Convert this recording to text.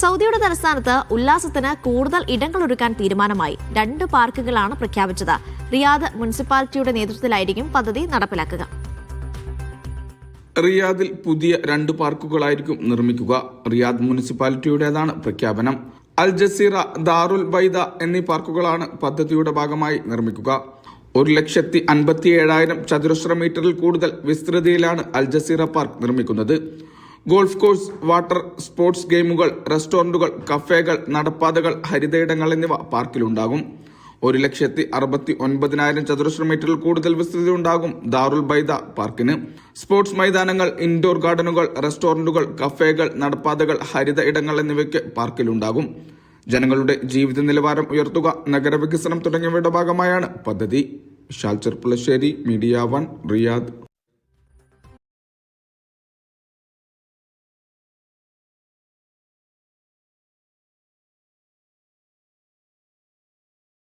സൗദിയുടെ തലസ്ഥാനത്ത് ഉല്ലാസത്തിന് കൂടുതൽ ഇടങ്ങൾ ഒരുക്കാൻ തീരുമാനമായി. രണ്ട് പാർക്കുകളാണ് പ്രഖ്യാപിച്ചത്. റിയാദ് മുനിസിപ്പാലിറ്റിയുടെ നേതൃത്വത്തിലായിരിക്കും പദ്ധതി നടപ്പിലാക്കുക. റിയാദിൽ പുതിയ രണ്ട് പാർക്കുകളായിരിക്കും നിർമ്മിക്കുക. റിയാദ് മുനിസിപ്പാലിറ്റിയുടേതാണ് പ്രഖ്യാപനം. അൽ ജസീറ ദാറുൽ ബൈദ എന്നീ പാർക്കുകളാണ് പദ്ധതിയുടെ ഭാഗമായി നിർമ്മിക്കുക. ഒരു ലക്ഷത്തി അൻപത്തി ഏഴായിരം ചതുരശ്ര മീറ്ററിൽ കൂടുതൽ വിസ്തൃതിയിലാണ് അൽ ജസീറ പാർക്ക് നിർമ്മിക്കുന്നത്. ഗോൾഫ് കോഴ്സ് വാട്ടർ സ്പോർട്സ് ഗെയിമുകൾ റെസ്റ്റോറന്റുകൾ കഫേകൾ നടപ്പാതകൾ ഹരിതയിടങ്ങൾ എന്നിവ പാർക്കിലുണ്ടാകും. ഒരു ലക്ഷത്തി അറുപത്തി ഒൻപതിനായിരം ചതുരശ്ര മീറ്ററിൽ കൂടുതൽ വിസ്തൃതി ഉണ്ടാകും ദാറുൽ ബൈദ പാർക്കിന്. സ്പോർട്സ് മൈതാനങ്ങൾ ഇൻഡോർ ഗാർഡനുകൾ റെസ്റ്റോറന്റുകൾ കഫേകൾ നടപ്പാതകൾ ഹരിത ഇടങ്ങൾ എന്നിവയ്ക്ക് പാർക്കിലുണ്ടാകും. ജനങ്ങളുടെ ജീവിത നിലവാരം ഉയർത്തുക നഗരവികസനം തുടങ്ങിയവയുടെ ഭാഗമായാണ് പദ്ധതി. ഷാൽ ചെർപ്പുളശ്ശേരി മീഡിയ വൺ റിയാദ്.